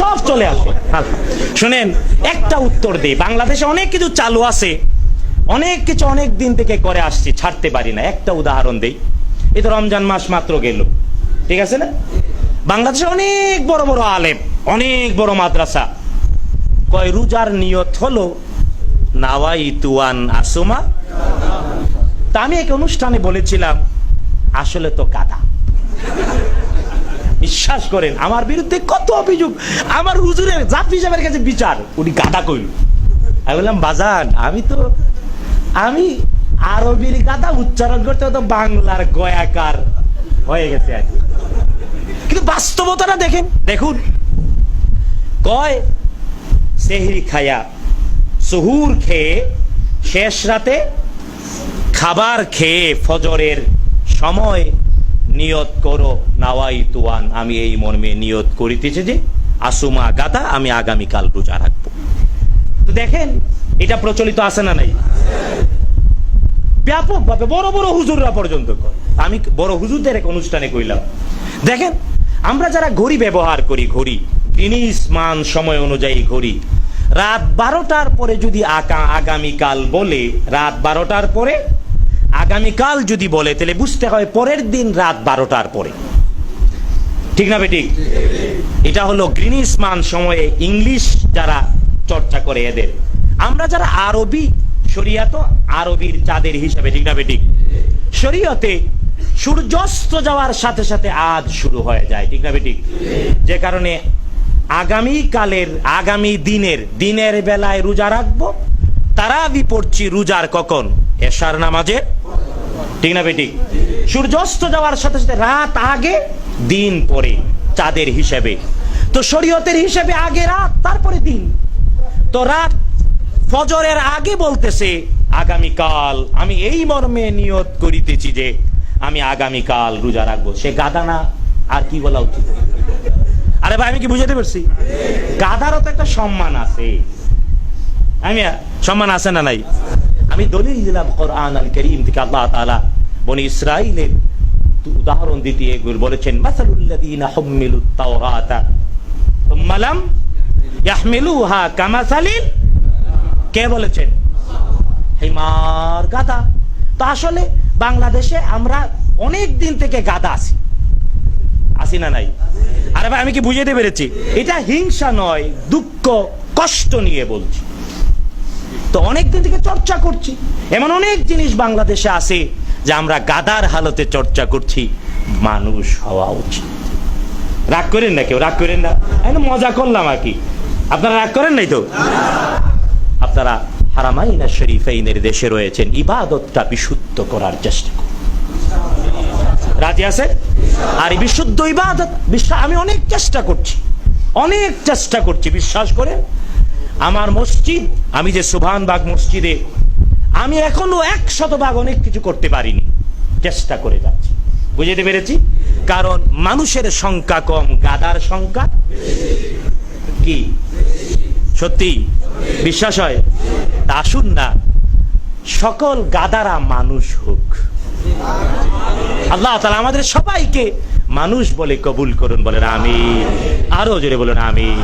সব চলে আসে। শুনেন একটা উত্তর দেই। বাংলাদেশে অনেক কিছু চালু আছে। অনেক কিছু অনেক দিন থেকে করে আসছি ছাড়তে পারি না। একটা উদাহরণ দেই। এই তো রমজান মাস মাত্র গেল। ঠিক আছে না? বাংলাদেশে অনেক বড় বড় আলেম অনেক বড় মাদ্রাসা। কয় রোজার নিয়ত হলো নাওয়াই তুয়ান আসুমা। তা আমি এক অনুষ্ঠানে বলেছিলাম আসলে তো গাদা বিশ্বাস করেন, আমার বিরুদ্ধে কত অভিযোগ, আমার হুজুরের জাফি সাহেবের কাছে বিচার। উনি গাদা কইল। আমি বললাম, বাজান, আমি তো, আমি আরবির গাদা উচ্চারণ করতে তো বাংলার গয়াকার হয়ে গেছে আর। কিন্তু বাস্তবতাটা দেখেন, দেখুন। কয়, সেহরি খায়া, সুহুর খেয়ে, শেষ রাতে খাবার খেয়ে ফজরের সময় নিয়ত করো, নাওয়াই তুয়ান, আমি এই মর্মে নিয়ত করিতেছি যে, আসুমা গাদা আমি আগামীকাল রোজা রাখব। তো দেখেন, এটা প্রচলিত আছে না নাই? ব্যাপকভাবে বড় বড় হুজুররা পর্যন্ত করে আমি বড় হুজুরদের এক অনুষ্ঠানে কইলাম। দেখেন, আমরা যারা ঘড়ি ব্যবহার করি, ঘড়ি, জিনিস, মান, সময় অনুযায়ী ঘড়ি, রাত বারোটার পরে যদি আকা আগামীকাল বলে, রাত বারোটার পরে আগামীকাল যদি বলে, তাহলে বুঝতে হয় পরের দিন রাত বারোটার পরে। ঠিক না বেঠিক? এটা হলো গ্রিনিস মান সময়ে ইংলিশ যারা চর্চা করে এদের। আমরা যারা আরবি শরিয়াত আরবির চাঁদের হিসাবে, ঠিক না বেঠিক? শরীয়তে সূর্যাস্ত যাওয়ার সাথে সাথে আজ শুরু হয়ে যায়, ঠিক না বেঠিক? যে কারণে আগামী কালের আগামী দিনের দিনের বেলায় রোজা রাখব, তারাবি পড়ছি রোজার কখন? এশার নামাজের ঠিক না বেটি? সূর্যাস্ত যাওয়ার সাথে সাথে রাত আগে, দিন পরে, চাঁদের হিসেবে। তো শরীয়তের হিসেবে আগে রাত, তারপরে দিন। তো রাত ফজরের আগে বলতেছে, আগামীকাল আমি এই মর্মে নিয়ত করিতেছি যে, আমি আগামীকাল রোজা রাখব। সে গাদা না? আর কি বলা উচিত? আরে ভাই, আমি কি বুঝাতে পারছি? গাদারও তো একটা সম্মান আছে। আমি, সম্মান আছে না নাই? আমি দলিল দিলাম কোরআন আল করিম থেকে আল্লাহ তাআলা। বনি ইসরাইলের উদাহরণ দিতে এগুলো বলেছেন, মাসালুল্লাযীনা হুম্মিলুত তাওরাতা ইয়াহমিলুহা কে বলেছেন? হিমার গাদা। তো আসলে বাংলাদেশে আমরা অনেক দিন থেকে গাদা আছি। আসি না নাই? আরে ভাই, আমি কি বুঝাইতে পেরেছি? এটা হিংসা নয়, দুঃখ, কষ্ট নিয়ে বলছি। তো অনেক দিন থেকে চর্চা করছি। এমন অনেক জিনিস বাংলাদেশে আছে যে আমরা গাদার হালতে চর্চা করছি। মানুষ হওয়া উচিত। রাগ করেন না কেউ? রাগ করেন না? মজা করলাম আর কি। আপনারা রাগ করেন নাই তো? আপনারা হারামাইনা শরীফাইনের দেশে রয়েছেন। ইবাদতটা বিশুদ্ধ করার চেষ্টা করুন। রাজি আছে আর বিশুদ্ধ ইবাদত, বিশ্বাস আমি অনেক চেষ্টা করছি। অনেক চেষ্টা করছি, বিশ্বাস করে আমার মসজিদ, আমি যে সুভানবাগ মসজিদে, আমি এখনও এক শতভাগ অনেক কিছু করতে পারিনি। চেষ্টা করে যাচ্ছি। বুঝতে পেরেছি? কারণ মানুষের সংখ্যা কম, গাদার সংখ্যা কি? সত্যি? বিশ্বাস হয়? তা আসুন না। সকল গাদারা মানুষ হোক। আল্লাহ তালা আমাদের সবাইকে মানুষ বলে কবুল করুন, বলেন আমি আরও জোরে বলুন আমি